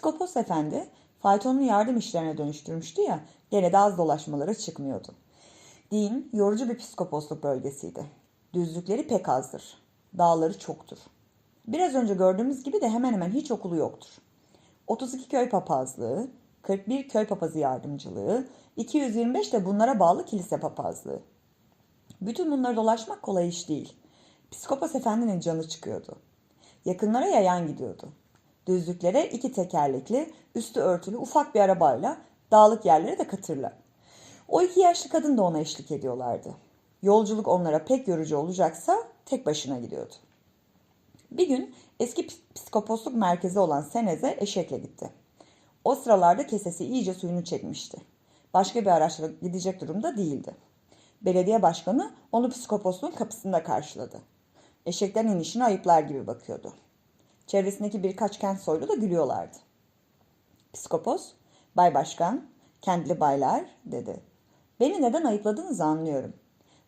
Psikopos efendi faytonunu yardım işlerine dönüştürmüştü ya gene de az dolaşmalara çıkmıyordu. Din yorucu bir psikoposluk bölgesiydi. Düzlükleri pek azdır. Dağları çoktur. Biraz önce gördüğümüz gibi de hemen hemen hiç okulu yoktur. 32 köy papazlığı, 41 köy papazı yardımcılığı, 225 de bunlara bağlı kilise papazlığı. Bütün bunları dolaşmak kolay iş değil. Psikopos efendinin canı çıkıyordu. Yakınlara yayan gidiyordu. Düzlüklere iki tekerlekli, üstü örtülü ufak bir arabayla, dağlık yerlere de katırla. O iki yaşlı kadın da ona eşlik ediyorlardı. Yolculuk onlara pek yorucu olacaksa tek başına gidiyordu. Bir gün eski psikoposluk merkezi olan Senez'e eşekle gitti. O sıralarda kesesi iyice suyunu çekmişti. Başka bir araçla gidecek durumda değildi. Belediye başkanı onu psikoposluğun kapısında karşıladı. Eşekten inişine ayıplar gibi bakıyordu. Çevresindeki birkaç kent soylu da gülüyorlardı. Psikopos, Bay Başkan, kendili baylar dedi. Beni neden ayıpladığınızı anlıyorum.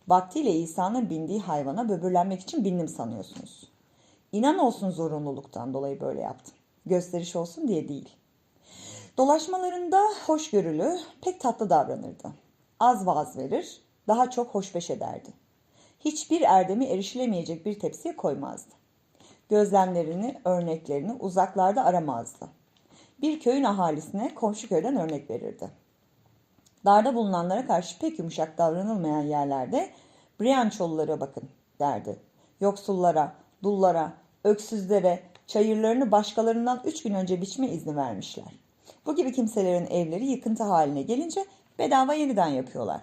Vaktiyle İsa'nın bindiği hayvana böbürlenmek için bindim sanıyorsunuz. İnan olsun zorunluluktan dolayı böyle yaptım. Gösteriş olsun diye değil. Dolaşmalarında hoşgörülü, pek tatlı davranırdı. Az vaaz verir, daha çok hoşbeş ederdi. Hiçbir erdemi erişilemeyecek bir tepsiye koymazdı. Gözlemlerini, örneklerini uzaklarda aramazdı. Bir köyün ahalisine komşu köyden örnek verirdi. Darda bulunanlara karşı pek yumuşak davranılmayan yerlerde Briançolulara bakın derdi. Yoksullara, dullara, öksüzlere, çayırlarını başkalarından üç gün önce biçme izni vermişler. Bu gibi kimselerin evleri yıkıntı haline gelince bedava yeniden yapıyorlar.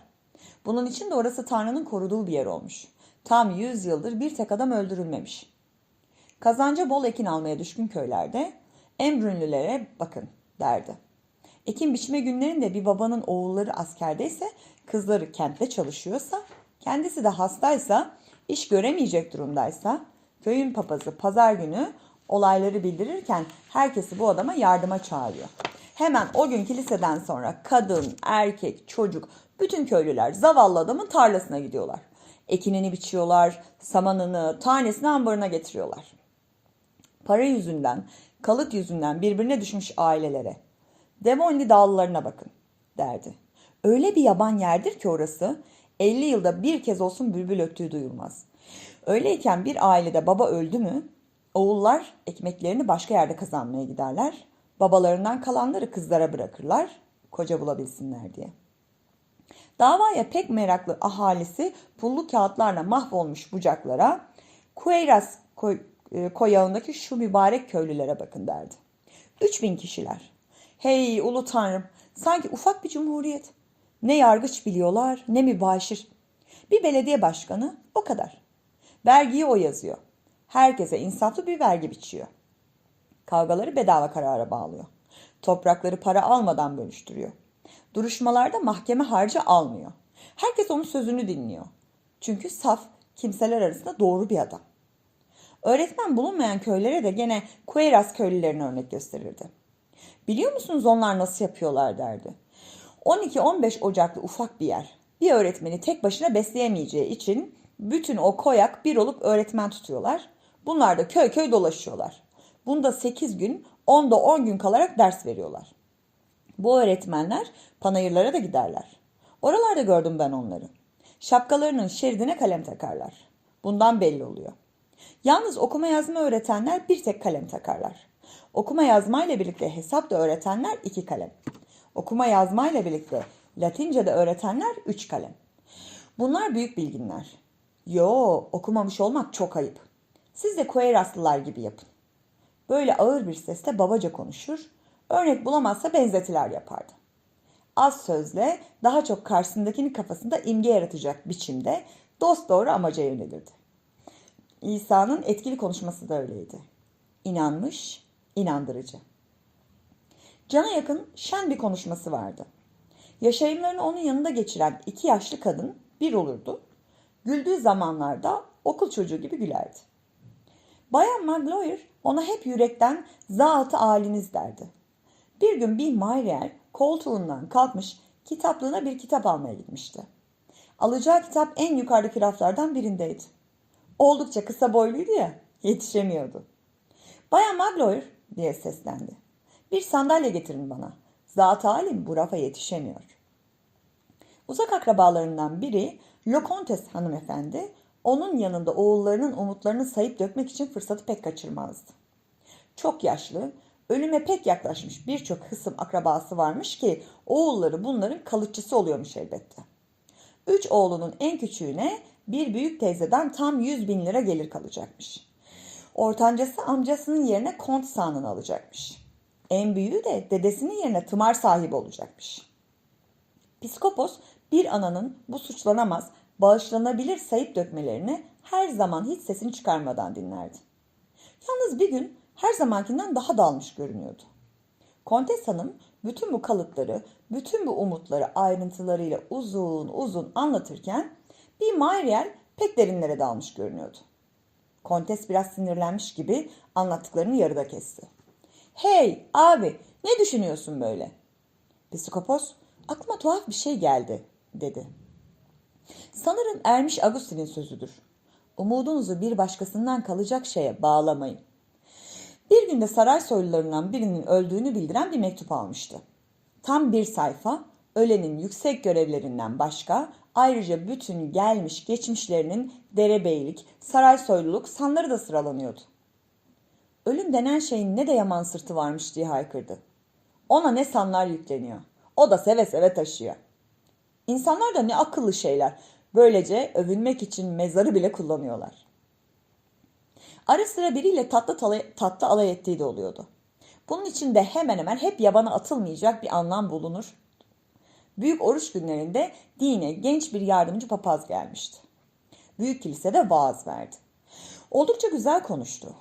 Bunun için de orası Tanrı'nın koruduğu bir yer olmuş. Tam yüz yıldır bir tek adam öldürülmemiş. Kazanca bol ekin almaya düşkün köylerde embrünlülere bakın derdi. Ekim biçme günlerinde bir babanın oğulları askerdeyse, kızları kentte çalışıyorsa, kendisi de hastaysa, iş göremeyecek durumdaysa, köyün papazı pazar günü olayları bildirirken herkesi bu adama yardıma çağırıyor. Hemen o gün kiliseden sonra kadın, erkek, çocuk, bütün köylüler zavallı adamın tarlasına gidiyorlar. Ekinini biçiyorlar, samanını, tanesini ambarına getiriyorlar. Para yüzünden, kalıt yüzünden birbirine düşmüş ailelere. Devonli dağlılarına bakın derdi. Öyle bir yaban yerdir ki orası 50 yılda bir kez olsun bülbül öttüğü duyulmaz. Öyleyken bir ailede baba öldü mü oğullar ekmeklerini başka yerde kazanmaya giderler. Babalarından kalanları kızlara bırakırlar koca bulabilsinler diye. Davaya pek meraklı ahalisi pullu kağıtlarla mahvolmuş bucaklara Kueyras koyağındaki şu mübarek köylülere bakın derdi. 3000 kişiler. Hey ulu tanrım sanki ufak bir cumhuriyet. Ne yargıç biliyorlar ne mübaşir. Bir belediye başkanı o kadar. Vergiyi o yazıyor. Herkese insaflı bir vergi biçiyor. Kavgaları bedava karara bağlıyor. Toprakları para almadan bölüştürüyor. Duruşmalarda mahkeme harcı almıyor. Herkes onun sözünü dinliyor. Çünkü saf, kimseler arasında doğru bir adam. Öğretmen bulunmayan köylere de gene Kueras köylülerine örnek gösterirdi. Biliyor musunuz onlar nasıl yapıyorlar derdi. 12-15 ocaklı ufak bir yer. Bir öğretmeni tek başına besleyemeyeceği için bütün o koyak bir olup öğretmen tutuyorlar. Bunlar da köy köy dolaşıyorlar. Bunda 8 gün, 10'da 10 gün kalarak ders veriyorlar. Bu öğretmenler panayırlara da giderler. Oralarda gördüm ben onları. Şapkalarının şeridine kalem takarlar. Bundan belli oluyor. Yalnız okuma yazma öğretenler bir tek kalem takarlar. Okuma yazma ile birlikte hesap da öğretenler iki kalem. Okuma yazma ile birlikte Latince de öğretenler üç kalem. Bunlar büyük bilginler. Yo, okumamış olmak çok ayıp. Siz de Koeraslılar gibi yapın. Böyle ağır bir sesle babaca konuşur, örnek bulamazsa benzetiler yapardı. Az sözle daha çok karşısındakinin kafasında imge yaratacak biçimde dost doğru amaca yönelirdi. İsa'nın etkili konuşması da öyleydi. İnanmış, inandırıcı. Cana yakın şen bir konuşması vardı. Yaşayımlarını onun yanında geçiren iki yaşlı kadın bir olurdu. Güldüğü zamanlarda okul çocuğu gibi gülerdi. Bayan Magloire ona hep yürekten zatı haliniz derdi. Bir gün bir Mayriel koltuğundan kalkmış kitaplığına bir kitap almaya gitmişti. Alacağı kitap en yukarıdaki raflardan birindeydi. Oldukça kısa boyluydu ya, yetişemiyordu. Bayan Magloire diye seslendi. Bir sandalye getirin bana. Zat halim bu rafa yetişemiyor. Uzak akrabalarından biri Lokontes hanımefendi onun yanında oğullarının umutlarını sayıp dökmek için fırsatı pek kaçırmazdı. Çok yaşlı, ölüme pek yaklaşmış birçok hısım akrabası varmış ki oğulları bunların kalıcısı oluyormuş elbette. Üç oğlunun en küçüğüne bir büyük teyzeden tam 100 bin lira gelir kalacakmış. Ortancası amcasının yerine kont sanını alacakmış. En büyüğü de dedesinin yerine tımar sahibi olacakmış. Piskopos bir ananın bu suçlanamaz, bağışlanabilir sayıp dökmelerini her zaman hiç sesini çıkarmadan dinlerdi. Yalnız bir gün her zamankinden daha dalmış görünüyordu. Kontes Hanım bütün bu kalıpları, bütün bu umutları ayrıntılarıyla uzun uzun anlatırken bir Mariel pek derinlere dalmış görünüyordu. Kontes biraz sinirlenmiş gibi anlattıklarını yarıda kesti. Hey abi ne düşünüyorsun böyle? Psikopos aklıma tuhaf bir şey geldi dedi. Sanırım Ermiş Agustin'in sözüdür. Umudunuzu bir başkasından kalacak şeye bağlamayın. Bir günde saray soylularından birinin öldüğünü bildiren bir mektup almıştı. Tam bir sayfa, ölenin yüksek görevlerinden başka ayrıca bütün gelmiş geçmişlerinin derebeylik, saray soyluluk sanları da sıralanıyordu. Ölüm denen şeyin ne de yaman sırtı varmış diye haykırdı. Ona ne sanlar yükleniyor. O da seve seve taşıyor. İnsanlar da ne akıllı şeyler. Böylece övünmek için mezarı bile kullanıyorlar. Ara sıra biriyle tatlı, talay, tatlı alay ettiği de oluyordu. Bunun için de hemen hemen hep yabana atılmayacak bir anlam bulunur. Büyük oruç günlerinde dine genç bir yardımcı papaz gelmişti. Büyük kilisede vaaz verdi. Oldukça güzel konuştu.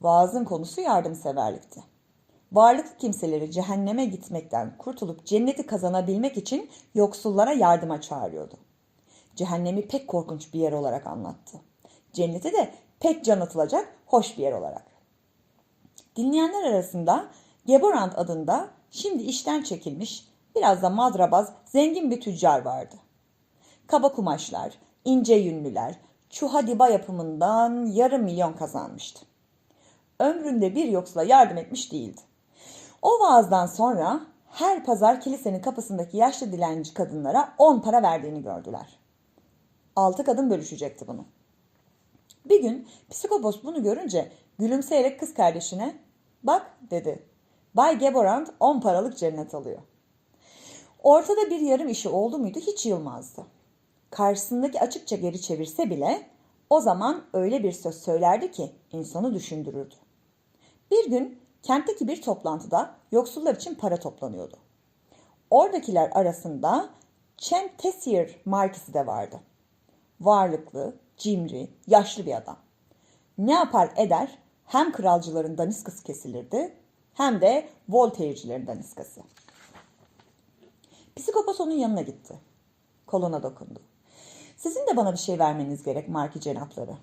Vaazın konusu yardımseverlikti. Varlıklı kimseleri cehenneme gitmekten kurtulup cenneti kazanabilmek için yoksullara yardıma çağırıyordu. Cehennemi pek korkunç bir yer olarak anlattı. Cenneti de pek can atılacak hoş bir yer olarak. Dinleyenler arasında Geborant adında şimdi işten çekilmiş biraz da madrabaz zengin bir tüccar vardı. Kaba kumaşlar, ince yünlüler, çuha diba yapımından yarım milyon kazanmıştı. Ömründe bir yoksula yardım etmiş değildi. O vaazdan sonra her pazar kilisenin kapısındaki yaşlı dilenci kadınlara 10 para verdiğini gördüler. Altı kadın bölüşecekti bunu. Bir gün psikopos bunu görünce gülümseyerek kız kardeşine bak dedi. Bay Geborand 10 paralık cennet alıyor. Ortada bir yarım işi oldu muydu hiç yılmazdı. Karşısındaki açıkça geri çevirse bile o zaman öyle bir söz söylerdi ki insanı düşündürürdü. Bir gün kentteki bir toplantıda yoksullar için para toplanıyordu. Oradakiler arasında Chen Tessier markisi de vardı. Varlıklı, cimri, yaşlı bir adam. Ne yapar eder hem kralcıların daniskası kesilirdi hem de Voltaire'cilerin daniskası. Psikopos onun yanına gitti. Koluna dokundu. Sizin de bana bir şey vermeniz gerek Marki cenapları.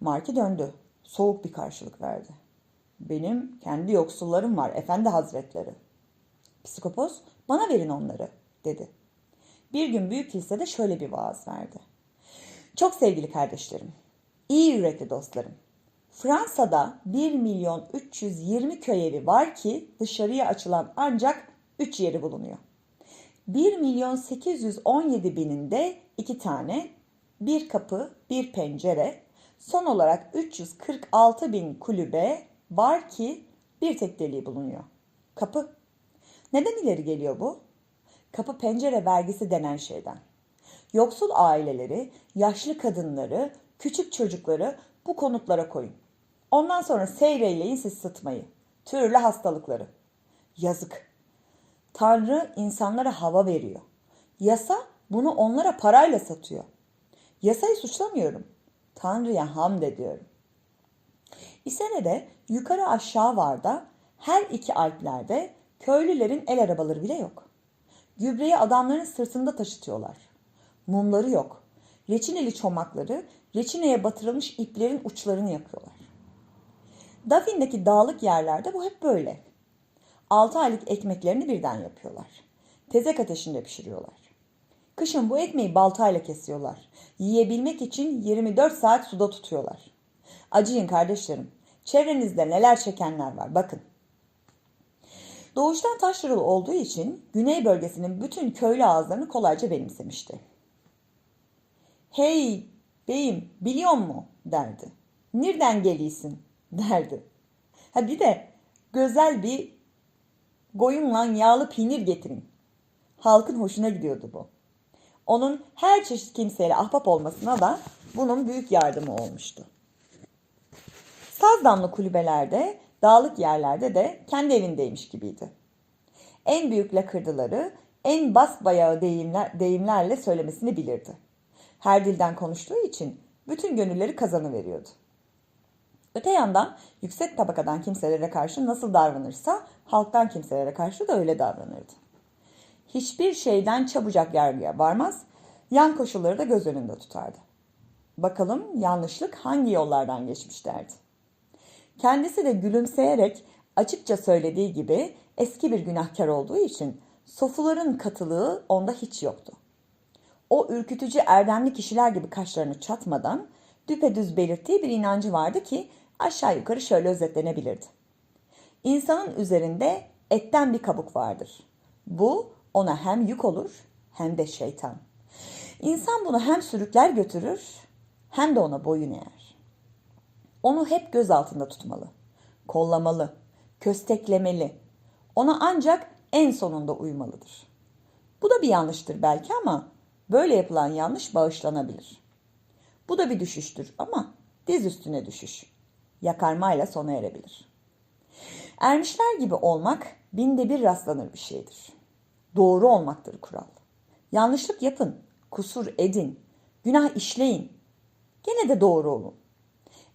Marki döndü. Soğuk bir karşılık verdi. Benim kendi yoksullarım var efendi hazretleri. Psikopos bana verin onları dedi. Bir gün büyük kilisede şöyle bir vaaz verdi. Çok sevgili kardeşlerim, iyi yürekli dostlarım. Fransa'da 1 milyon 320 köy evi var ki dışarıya açılan ancak 3 yeri bulunuyor. 1 milyon 817 bininde 2 tane, bir kapı, bir pencere, son olarak 346 bin kulübe var ki bir tek deliği bulunuyor. Kapı. Neden ileri geliyor bu? Kapı pencere vergisi denen şeyden. Yoksul aileleri, yaşlı kadınları, küçük çocukları bu konutlara koyun. Ondan sonra seyreyleyin siz sıtmayı, türlü hastalıkları. Yazık. Tanrı insanlara hava veriyor. Yasa bunu onlara parayla satıyor. Yasayı suçlamıyorum. Tanrı'ya hamd ediyorum. Bir senede yukarı aşağı var da her iki alplerde köylülerin el arabaları bile yok. Gübreyi adamların sırtında taşıtıyorlar. Mumları yok. Reçineli çomakları reçineye batırılmış iplerin uçlarını yakıyorlar. Dafin'deki dağlık yerlerde bu hep böyle. 6 aylık ekmeklerini birden yapıyorlar. Tezek ateşinde pişiriyorlar. Kışın bu ekmeği baltayla kesiyorlar. Yiyebilmek için 24 saat suda tutuyorlar. Acıyın kardeşlerim. Çevrenizde neler çekenler var bakın. Doğuştan taşralı olduğu için güney bölgesinin bütün köylü ağızlarını kolayca benimsemişti. Hey beyim biliyor mu derdi. Nereden geliyorsun derdi. Ha bir de güzel bir goyunla yağlı peynir getirin. Halkın hoşuna gidiyordu bu. Onun her çeşit kimseyle ahbap olmasına da bunun büyük yardımı olmuştu. Saz damlı kulübelerde, dağlık yerlerde de kendi evindeymiş gibiydi. En büyük lakırdıları, en bas bayağı deyimler, deyimlerle söylemesini bilirdi. Her dilden konuştuğu için bütün gönülleri kazanıveriyordu. Öte yandan yüksek tabakadan kimselere karşı nasıl davranırsa halktan kimselere karşı da öyle davranırdı. Hiçbir şeyden çabucak yargıya varmaz, yan koşulları da göz önünde tutardı. Bakalım yanlışlık hangi yollardan geçmiş derdi. Kendisi de gülümseyerek açıkça söylediği gibi eski bir günahkar olduğu için sofuların katılığı onda hiç yoktu. O ürkütücü erdemli kişiler gibi kaşlarını çatmadan düpedüz belirttiği bir inancı vardı ki aşağı yukarı şöyle özetlenebilirdi. İnsanın üzerinde etten bir kabuk vardır. Bu ona hem yük olur hem de şeytan. İnsan bunu hem sürükler götürür hem de ona boyun eğer. Onu hep göz altında tutmalı, kollamalı, kösteklemeli. Ona ancak en sonunda uymalıdır. Bu da bir yanlıştır belki ama böyle yapılan yanlış bağışlanabilir. Bu da bir düşüştür ama diz üstüne düşüş. Yakarmayla sona erebilir. Ermişler gibi olmak binde bir rastlanır bir şeydir. Doğru olmaktır kural. Yanlışlık yapın, kusur edin, günah işleyin. Gene de doğru olun.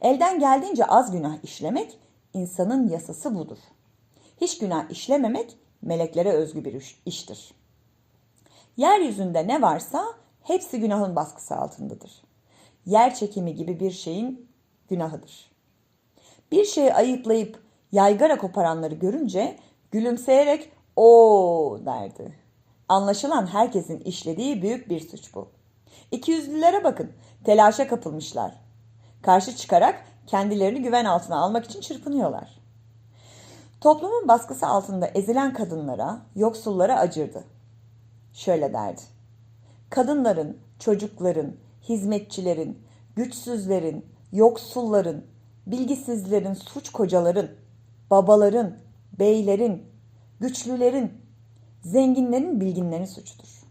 Elden geldiğince az günah işlemek insanın yasası budur. Hiç günah işlememek meleklere özgü bir iştir. Yeryüzünde ne varsa hepsi günahın baskısı altındadır. Yer çekimi gibi bir şeyin günahıdır. Bir şeyi ayıplayıp yaygara koparanları görünce gülümseyerek o derdi. Anlaşılan herkesin işlediği büyük bir suç bu. İkiyüzlülere bakın, telaşa kapılmışlar. Karşı çıkarak kendilerini güven altına almak için çırpınıyorlar. Toplumun baskısı altında ezilen kadınlara, yoksullara acırdı. Şöyle derdi. Kadınların, çocukların, hizmetçilerin, güçsüzlerin, yoksulların, bilgisizlerin, suç kocaların, babaların, beylerin, güçlülerin, zenginlerin, bilginlerin suçudur.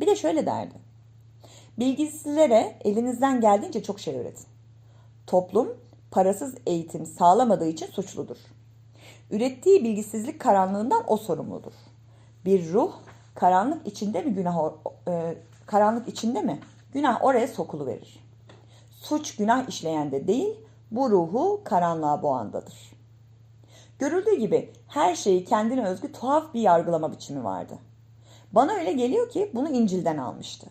Bir de şöyle derdi. Bilgisizlere elinizden geldiğince çok şey öğretin. Toplum parasız eğitim sağlamadığı için suçludur. Ürettiği bilgisizlik karanlığından o sorumludur. Bir ruh karanlık içinde mi günah e, karanlık içinde mi? Günah oraya sokulu verir. Suç günah işleyende değil, bu ruhu karanlığa boğandadır. Görüldüğü gibi her şeyi kendine özgü tuhaf bir yargılama biçimi vardı. Bana öyle geliyor ki bunu İncil'den almıştı.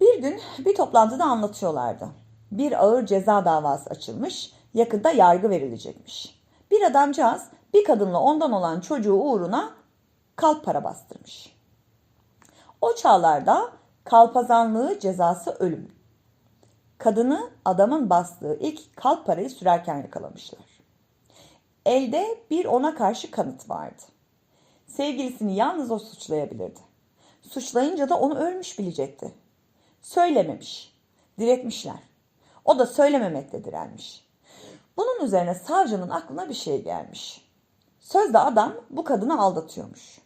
Bir gün bir toplantıda anlatıyorlardı. Bir ağır ceza davası açılmış, yakında yargı verilecekmiş. Bir adamcağız bir kadınla ondan olan çocuğu uğruna kalp para bastırmış. O çağlarda kalpazanlığı cezası ölüm. Kadını adamın bastığı ilk kalp parayı sürerken yakalamışlar. Elde bir ona karşı kanıt vardı. Sevgilisini yalnız o suçlayabilirdi. Suçlayınca da onu ölmüş bilecekti. Söylememiş. Diretmişler. O da söylememekle direnmiş. Bunun üzerine savcının aklına bir şey gelmiş. Sözde adam bu kadını aldatıyormuş.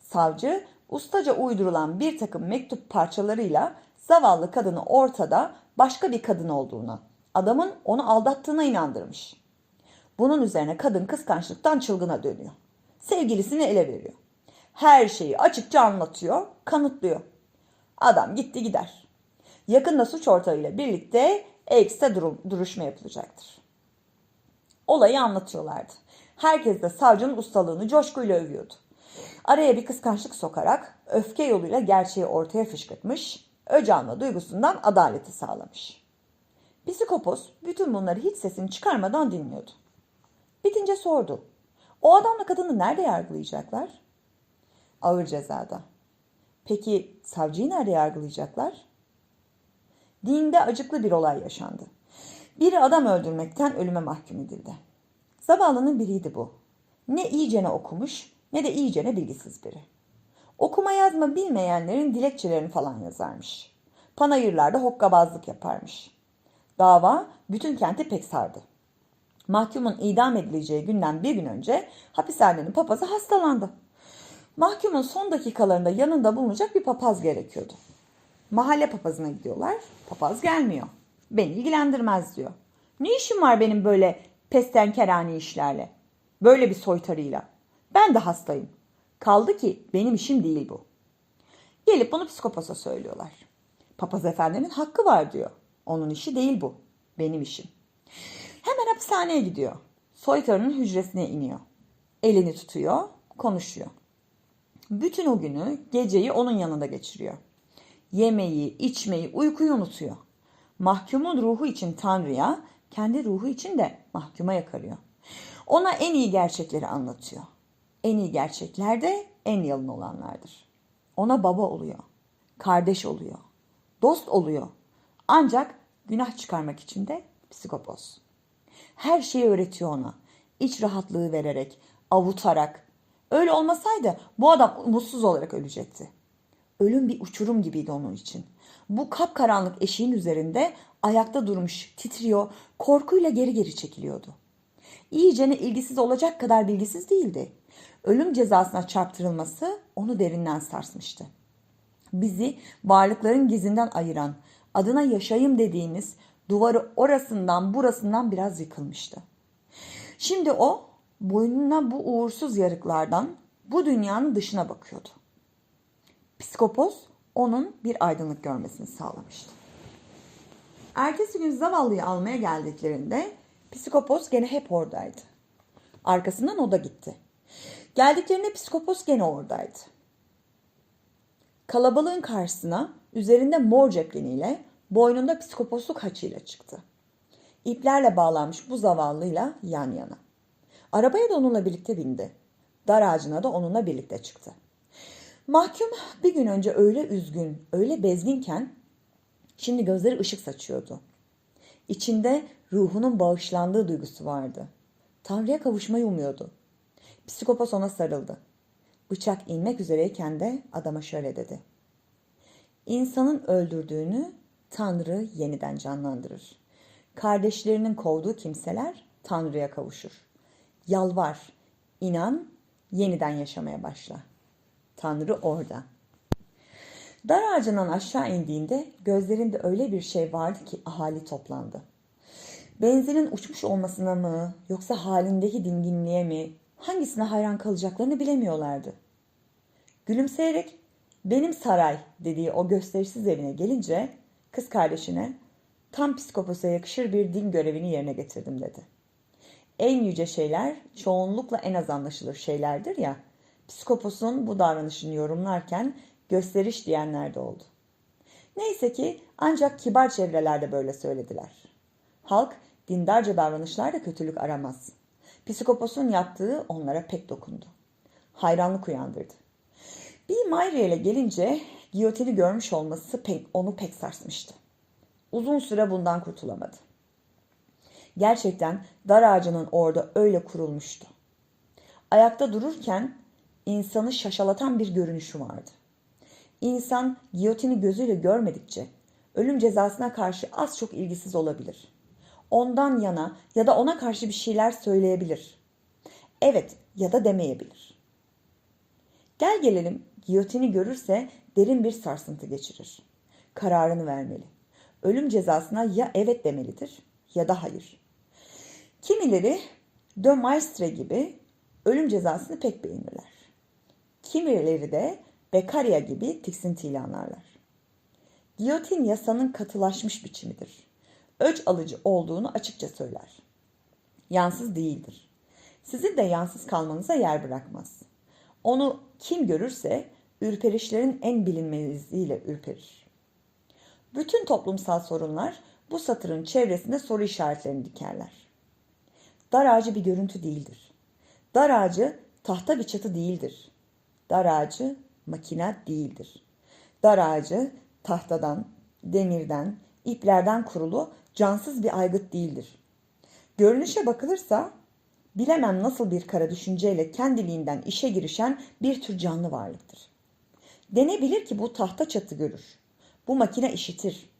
Savcı ustaca uydurulan bir takım mektup parçalarıyla zavallı kadını ortada başka bir kadın olduğuna, adamın onu aldattığına inandırmış. Bunun üzerine kadın kıskançlıktan çılgına dönüyor. Sevgilisini ele veriyor. Her şeyi açıkça anlatıyor, kanıtlıyor. Adam gitti gider. Yakında suç ortağıyla birlikte durum, duruşma yapılacaktır. Olayı anlatıyorlardı. Herkes de savcının ustalığını coşkuyla övüyordu. Araya bir kıskançlık sokarak öfke yoluyla gerçeği ortaya fışkırtmış, öcanma duygusundan adaleti sağlamış. Psikopos bütün bunları hiç sesini çıkarmadan dinliyordu. Bitince sordu. O adamla kadını nerede yargılayacaklar? Ağır cezada. Peki savcıyı nerede yargılayacaklar? Dinde acıklı bir olay yaşandı. Biri adam öldürmekten ölüme mahkum edildi. Zavallının biriydi bu. Ne iyicene okumuş ne de iyicene bilgisiz biri. Okuma yazma bilmeyenlerin dilekçelerini falan yazarmış. Panayırlarda hokkabazlık yaparmış. Dava bütün kenti pek sardı. Mahkumun idam edileceği günden bir gün önce hapishanenin papazı hastalandı. Mahkumun son dakikalarında yanında bulunacak bir papaz gerekiyordu. Mahalle papazına gidiyorlar. Papaz gelmiyor. Beni ilgilendirmez diyor. Ne işim var benim böyle pestenkerane işlerle? Böyle bir soytarıyla. Ben de hastayım. Kaldı ki benim işim değil bu. Gelip bunu psikopasa söylüyorlar. Papaz efendinin hakkı var diyor. Onun işi değil bu. Benim işim. Hemen hapishaneye gidiyor. Soytarının hücresine iniyor. Elini tutuyor, konuşuyor. Bütün o günü, geceyi onun yanında geçiriyor. Yemeği, içmeyi, uykuyu unutuyor. Mahkumun ruhu için Tanrı'ya, kendi ruhu için de mahkuma yakarıyor. Ona en iyi gerçekleri anlatıyor. En iyi gerçekler de en yalın olanlardır. Ona baba oluyor, kardeş oluyor, dost oluyor. Ancak günah çıkarmak için de psikopoz. Her şeyi öğretiyor ona. İç rahatlığı vererek, avutarak. Öyle olmasaydı bu adam umutsuz olarak ölecekti. Ölüm bir uçurum gibiydi onun için. Bu kapkaranlık eşiğin üzerinde ayakta durmuş, titriyor, korkuyla geri geri çekiliyordu. İyicene ilgisiz olacak kadar bilgisiz değildi. Ölüm cezasına çarptırılması onu derinden sarsmıştı. Bizi varlıkların gizinden ayıran, adına yaşayım dediğimiz duvarı orasından burasından biraz yıkılmıştı. Şimdi o boynuna bu uğursuz yarıklardan bu dünyanın dışına bakıyordu. Psikopos onun bir aydınlık görmesini sağlamıştı. Ertesi gün zavallıyı almaya geldiklerinde psikopos gene hep oradaydı. Arkasından o da gitti. Geldiklerinde psikopos gene oradaydı. Kalabalığın karşısına üzerinde mor cepleniyle boynunda psikoposluk haçıyla çıktı. İplerle bağlanmış bu zavallıyla yan yana. Arabaya da onunla birlikte bindi. Dar ağacına da onunla birlikte çıktı. Mahkum bir gün önce öyle üzgün, öyle bezginken şimdi gözleri ışık saçıyordu. İçinde ruhunun bağışlandığı duygusu vardı. Tanrı'ya kavuşmayı umuyordu. Psikopos ona sarıldı. Bıçak inmek üzereyken de adama şöyle dedi. İnsanın öldürdüğünü Tanrı yeniden canlandırır. Kardeşlerinin kovduğu kimseler Tanrı'ya kavuşur. Yalvar, inan, yeniden yaşamaya başla. Tanrı orada. Dar ağacından aşağı indiğinde gözlerinde öyle bir şey vardı ki ahali toplandı. Benzinin uçmuş olmasına mı yoksa halindeki dinginliğe mi hangisine hayran kalacaklarını bilemiyorlardı. Gülümseyerek benim saray dediği o gösterişsiz evine gelince kız kardeşine tam psikoposa yakışır bir din görevini yerine getirdim dedi. En yüce şeyler çoğunlukla en az anlaşılır şeylerdir ya. Psikoposun bu davranışını yorumlarken gösteriş diyenler de oldu. Neyse ki ancak kibar çevrelerde böyle söylediler. Halk dindarca davranışlarda kötülük aramaz. Psikoposun yaptığı onlara pek dokundu. Hayranlık uyandırdı. Bir Mayriel'e gelince giyotini görmüş olması pek, onu pek sarsmıştı. Uzun süre bundan kurtulamadı. Gerçekten dar ağacının orada öyle kurulmuştu. Ayakta dururken insanı şaşalatan bir görünüşü vardı. İnsan giyotini gözüyle görmedikçe ölüm cezasına karşı az çok ilgisiz olabilir. Ondan yana ya da ona karşı bir şeyler söyleyebilir. Evet ya da demeyebilir. Gel gelelim giyotini görürse derin bir sarsıntı geçirir. Kararını vermeli. Ölüm cezasına ya evet demelidir ya da hayır. Kimileri de Maistre gibi ölüm cezasını pek beğenirler. Kimileri de Beccaria gibi tiksintiyle anlarlar. Giyotin yasanın katılaşmış biçimidir. Öç alıcı olduğunu açıkça söyler. Yansız değildir. Sizin de yansız kalmanıza yer bırakmaz. Onu kim görürse ürperişlerin en bilinmeziyle ürperir. Bütün toplumsal sorunlar bu satırın çevresinde soru işaretlerini dikerler. Dar ağacı bir görüntü değildir. Dar ağacı tahta bir çatı değildir. Dar ağacı makina değildir. Dar ağacı tahtadan, demirden, iplerden kurulu cansız bir aygıt değildir. Görünüşe bakılırsa bilemem nasıl bir kara düşünceyle kendiliğinden işe girişen bir tür canlı varlıktır. Denebilir ki bu tahta çatı görür. Bu makine işitir.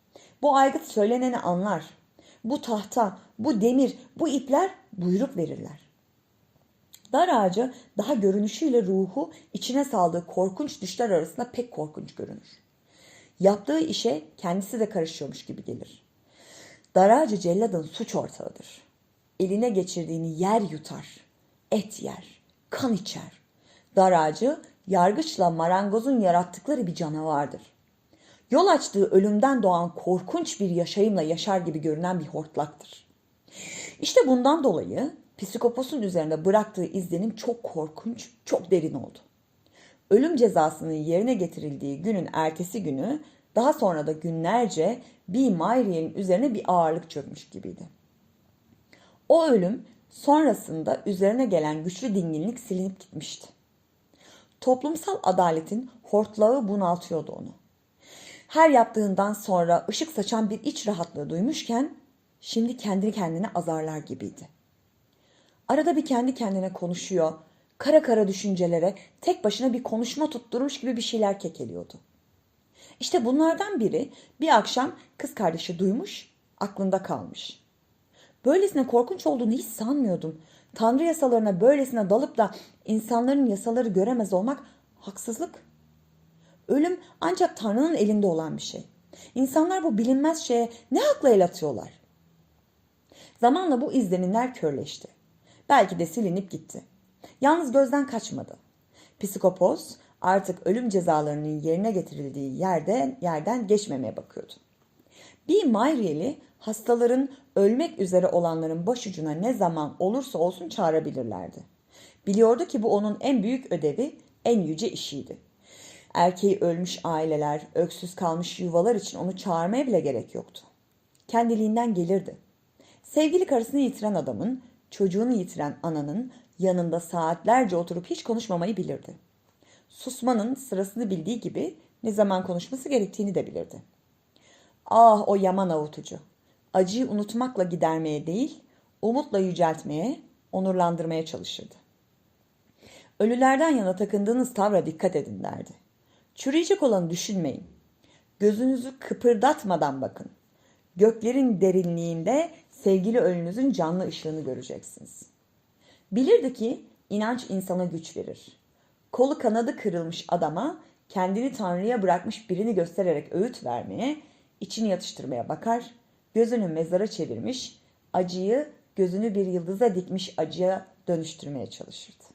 Bu aygıt söyleneni anlar. Bu tahta, bu demir, bu ipler buyruk verirler. Dar ağacı daha görünüşüyle ruhu içine saldığı korkunç düşler arasında pek korkunç görünür. Yaptığı işe kendisi de karışıyormuş gibi gelir. Dar ağacı celladın suç ortağıdır. Eline geçirdiğini yer yutar, et yer, kan içer. Dar ağacı yargıçla marangozun yarattıkları bir canavardır. Yol açtığı ölümden doğan korkunç bir yaşayımla yaşar gibi görünen bir hortlaktır. İşte bundan dolayı psikoposun üzerinde bıraktığı izlenim çok korkunç, çok derin oldu. Ölüm cezasının yerine getirildiği günün ertesi günü daha sonra da günlerce B. Myriel'in üzerine bir ağırlık çökmüş gibiydi. O ölüm sonrasında üzerine gelen güçlü dinginlik silinip gitmişti. Toplumsal adaletin hortlağı bunaltıyordu onu. Her yaptığından sonra ışık saçan bir iç rahatlığı duymuşken şimdi kendi kendine azarlar gibiydi. Arada bir kendi kendine konuşuyor, kara kara düşüncelere tek başına bir konuşma tutturmuş gibi bir şeyler kekeliyordu. İşte bunlardan biri bir akşam kız kardeşi duymuş, aklında kalmış. Böylesine korkunç olduğunu hiç sanmıyordum. Tanrı yasalarına böylesine dalıp da insanların yasaları göremez olmak haksızlık. Ölüm ancak Tanrı'nın elinde olan bir şey. İnsanlar bu bilinmez şeye ne hakla el atıyorlar? Zamanla bu izlenimler körleşti. Belki de silinip gitti. Yalnız gözden kaçmadı. Psikopos artık ölüm cezalarının yerine getirildiği yerden, yerden geçmemeye bakıyordu. Bir Myriel'i hastaların ölmek üzere olanların başucuna ne zaman olursa olsun çağırabilirlerdi. Biliyordu ki bu onun en büyük ödevi, en yüce işiydi. Erkeği ölmüş aileler, öksüz kalmış yuvalar için onu çağırmaya bile gerek yoktu. Kendiliğinden gelirdi. Sevgili karısını yitiren adamın, çocuğunu yitiren ananın yanında saatlerce oturup hiç konuşmamayı bilirdi. Susmanın sırasını bildiği gibi ne zaman konuşması gerektiğini de bilirdi. Ah o yaman avutucu. Acıyı unutmakla gidermeye değil, umutla yüceltmeye, onurlandırmaya çalışırdı. Ölülerden yana takındığınız tavra dikkat edin derdi. Çürüyecek olanı düşünmeyin. Gözünüzü kıpırdatmadan bakın. Göklerin derinliğinde sevgili ölünüzün canlı ışığını göreceksiniz. Bilirdi ki inanç insana güç verir. Kolu kanadı kırılmış adama kendini Tanrı'ya bırakmış birini göstererek öğüt vermeye, içini yatıştırmaya bakar, gözünü mezara çevirmiş, acıyı gözünü bir yıldıza dikmiş acıya dönüştürmeye çalışırdı.